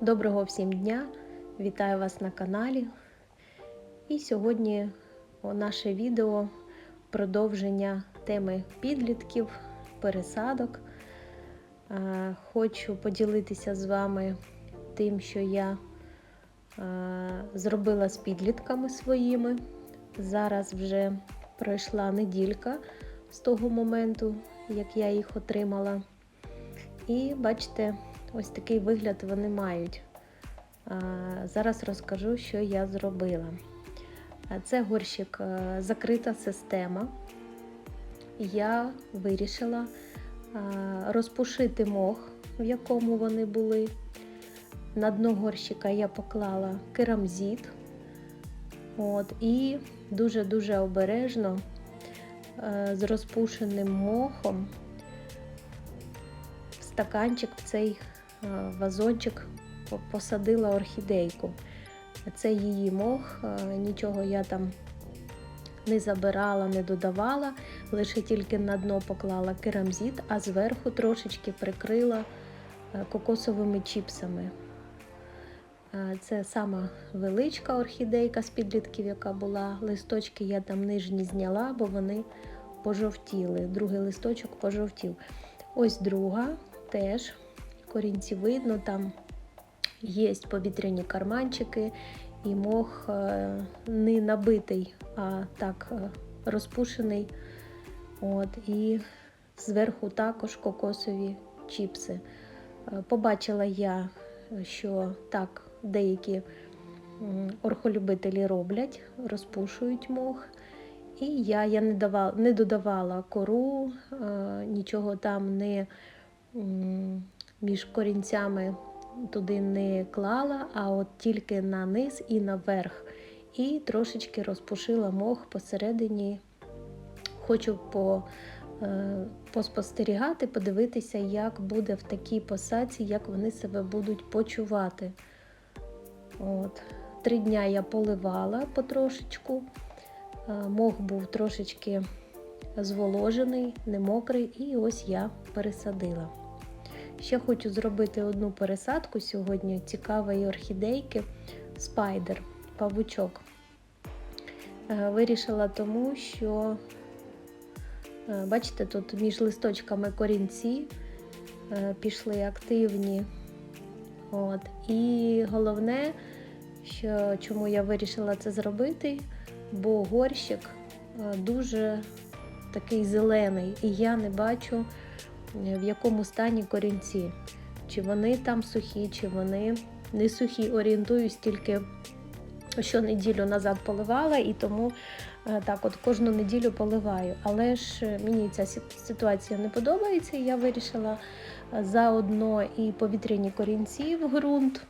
Доброго всім дня! Вітаю вас на каналі. І сьогодні наше відео продовження теми підлітків, пересадок. Хочу поділитися з вами тим, що я зробила з підлітками своїми. Зараз вже пройшла неділька з того моменту, як я їх отримала. І бачите, ось такий вигляд вони мають. Зараз розкажу, що я зробила. Це горщик е, закрита система. Я вирішила розпушити мох, в якому вони були. На дно горщика я поклала керамзит. От, і дуже-дуже обережно е, з розпушеним мохом в стаканчик в цей е, вазончик посадила орхідейку. Це її мох, е, нічого я там не забирала, не додавала, лише тільки на дно поклала керамзит, а зверху трошечки прикрила е, кокосовими чіпсами. Е, Це сама величка орхідейка з підлітків, яка була. Листочки я там нижні зняла, бо вони пожовтіли. Другий листочок пожовтів. Ось друга теж корінці видно, там є повітряні карманчики, і мох е, не набитий, а так е, розпушений. От, і зверху також кокосові чіпси. Е, Побачила я, що так деякі орхолюбителі роблять, розпушують мох. І я, я не, давала, не додавала кору, нічого там не між корінцями туди не клала, а от тільки на низ і наверх. І трошечки розпушила мох посередині. Хочу по, е, поспостерігати, подивитися, як буде в такій посадці, як вони себе будуть почувати. От. Три дня я поливала потрошечку. Е, Мох був трошечки зволожений, не мокрий, і ось я пересадила. Ще хочу зробити одну пересадку сьогодні цікавої орхідейки спайдер, павучок. Е, Вирішила тому, що, е, бачите, тут між листочками корінці е, пішли активні. От. І головне, що чому я вирішила це зробити, бо горщик дуже такий зелений, і я не бачу, в якому стані корінці. Чи вони там сухі, чи вони не сухі. Орієнтуюсь тільки щонеділю назад поливала, і тому е, так от кожну неділю поливаю. Але ж е, мені ця ситуація не подобається, і я вирішила е, заодно і повітряні корінці в ґрунт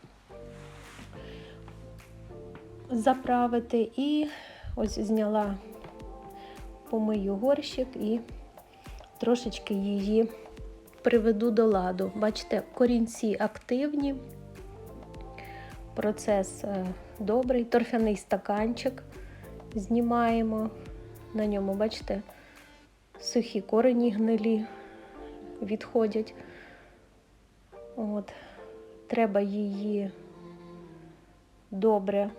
заправити. І ось зняла помию горщик і трошечки її приведу до ладу. Бачите, корінці активні, процес е, добрий, торфяний стаканчик знімаємо. На ньому, бачите, сухі корені гнилі відходять. От. Треба її добре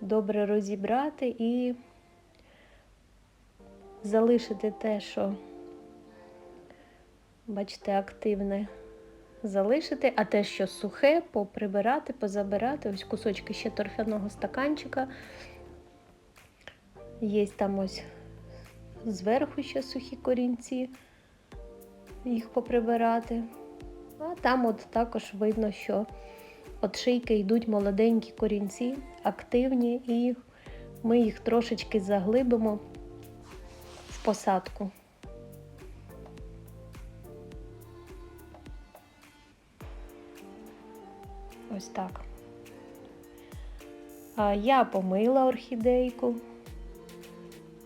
добре розібрати і залишити те, що, бачите, активне залишити, а те, що сухе, поприбирати, позабирати. Ось кусочки ще торфяного стаканчика. Є там ось зверху ще сухі корінці, їх поприбирати. А там от також видно, що от шийки йдуть молоденькі корінці, активні, і ми їх трошечки заглибимо посадку. Ось так. Я помила орхідейку,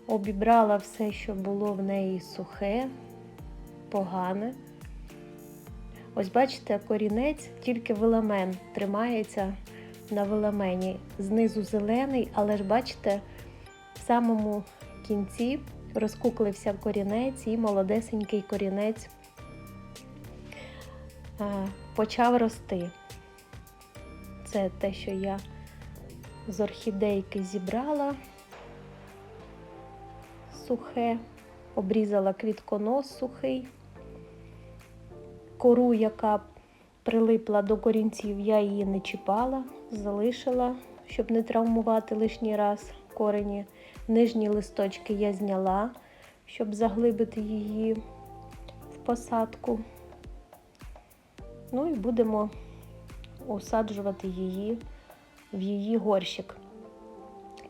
обібрала все, що було в неї сухе, погане. Ось бачите, корінець, тільки веламен тримається на веламені. Знизу зелений, але ж бачите, в самому кінці розкуклився в корінець і молодесенький корінець е, почав рости. Це те, що я з орхідейки зібрала сухе, обрізала квітконос сухий, кору, яка прилипла до корінців, я її не чіпала, залишила, щоб не травмувати лишній раз корені. Нижні листочки я зняла, щоб заглибити її в посадку. Ну і будемо усаджувати її в її горщик.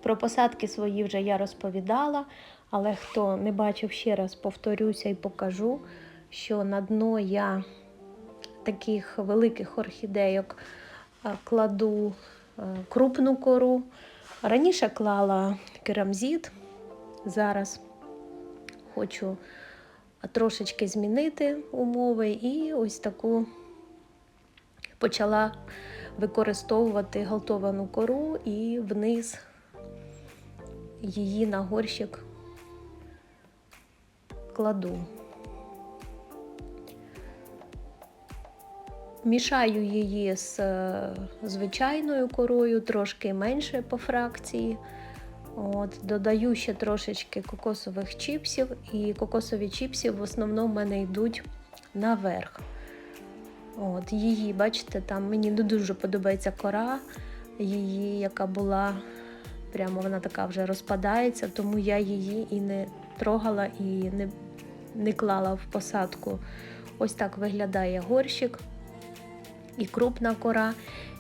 Про посадки свої вже я розповідала, але хто не бачив ще раз, повторюся і покажу, що на дно я таких великих орхідейок е, кладу е, крупну кору. Раніше клала керамзит, зараз хочу трошечки змінити умови і ось таку почала використовувати галтовану кору і вниз її на горщик кладу. Мішаю її з е, звичайною корою, трошки менше по фракції. От, Додаю ще трошечки кокосових чіпсів, і кокосові чіпси в основному в мене йдуть наверх. От, Її, бачите, там мені не дуже подобається кора, її, яка була, прямо вона така вже розпадається, тому я її і не трогала, і не, не клала в посадку. Ось так виглядає горщик, і крупна кора,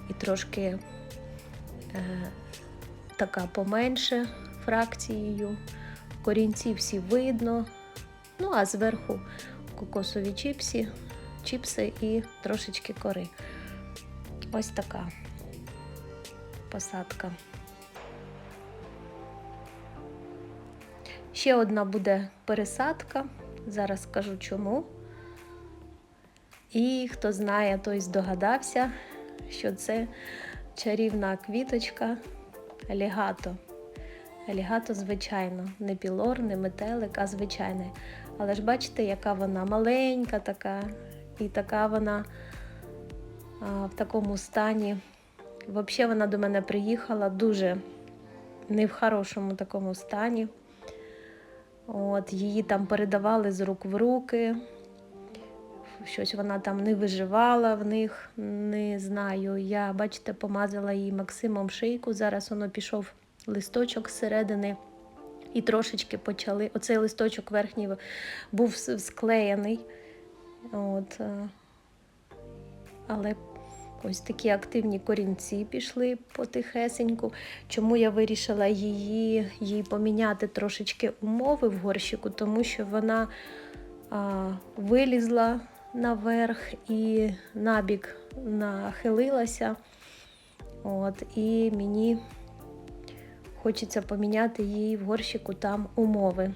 і трошки е, така поменше фракцією. Корінці всі видно. Ну, а зверху кокосові чіпси, чіпси і трошечки кори. Ось така посадка. Ще одна буде пересадка. Зараз скажу чому. І хто знає, той здогадався, що це чарівна квіточка алігато. Алігато, звичайно, не пілор, не метелик, а звичайний. Але ж бачите, яка вона маленька така, і така вона а, в такому стані. Взагалі вона до мене приїхала дуже не в хорошому такому стані. От, Її там передавали з рук в руки. Щось вона там не виживала в них, не знаю. Я, бачите, помазала її Максимом шийку. Зараз воно пішов листочок зсередини. І трошечки почали. Оцей листочок верхній був склеєний. От. Але ось такі активні корінці пішли потихесеньку. Чому я вирішила її, їй поміняти трошечки умови в горщику, тому що вона вилізла наверх і набік нахилилася. От, І мені хочеться поміняти їй в горщику там умови.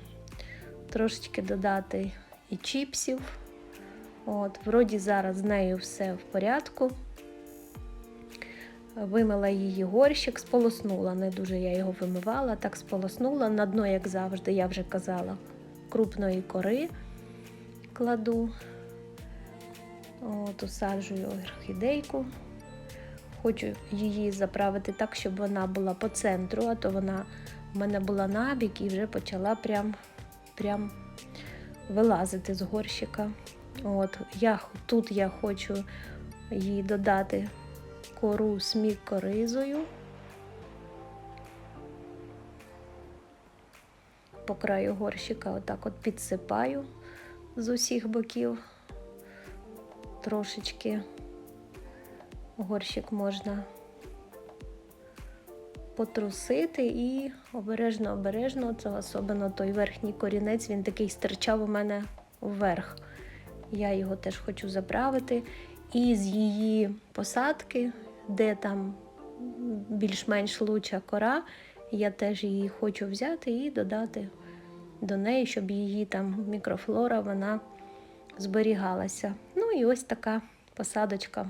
Трошечки додати і чіпсів. От, Вроді зараз з нею все в порядку. Вимила її горщик, сполоснула. Не дуже я його вимивала, так сполоснула. На дно, як завжди, я вже казала, крупної кори кладу. От, Усаджую орхідейку. Хочу її заправити так, щоб вона була по центру, а то вона в мене була набік і вже почала прям, прям вилазити з горщика. От, я, Тут я хочу їй додати кору з мікоризою. По краю горщика отак от підсипаю з усіх боків трошечки горщик можна потрусити і обережно-обережно, це особливо той верхній корінець, він такий стирчав у мене вверх. Я його теж хочу заправити. І з її посадки, де там більш-менш луча кора, я теж її хочу взяти і додати до неї, щоб її там мікрофлора вона зберігалася. І ось така посадочка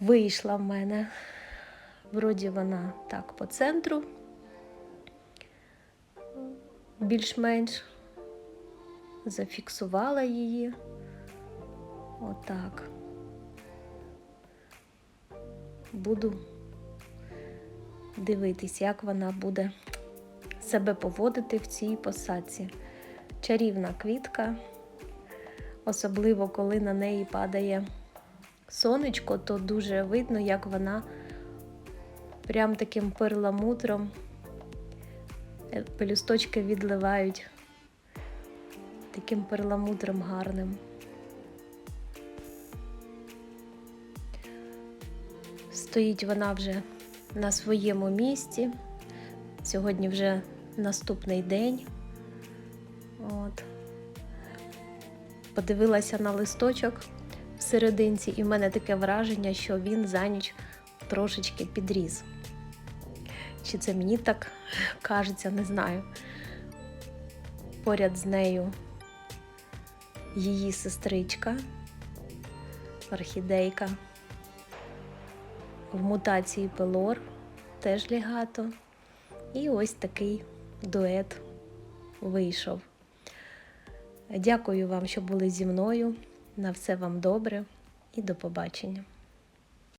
вийшла в мене. Вроді вона так по центру, більш-менш зафіксувала її. Отак. Буду дивитись, як вона буде себе поводити в цій посадці. Чарівна квітка, особливо коли на неї падає сонечко, то дуже видно, як вона прям таким перламутром е, пелюсточки відливають таким перламутром гарним. Стоїть вона вже на своєму місці. Сьогодні вже наступний день. От. Подивилася на листочок в і в мене таке враження, що він за ніч трошечки підріс. Чи це мені так кажеться, не знаю. Поряд з нею її сестричка, орхідейка в мутації пелор, теж лігато. І ось такий дует вийшов. Дякую вам, що були зі мною. На все вам добре і до побачення.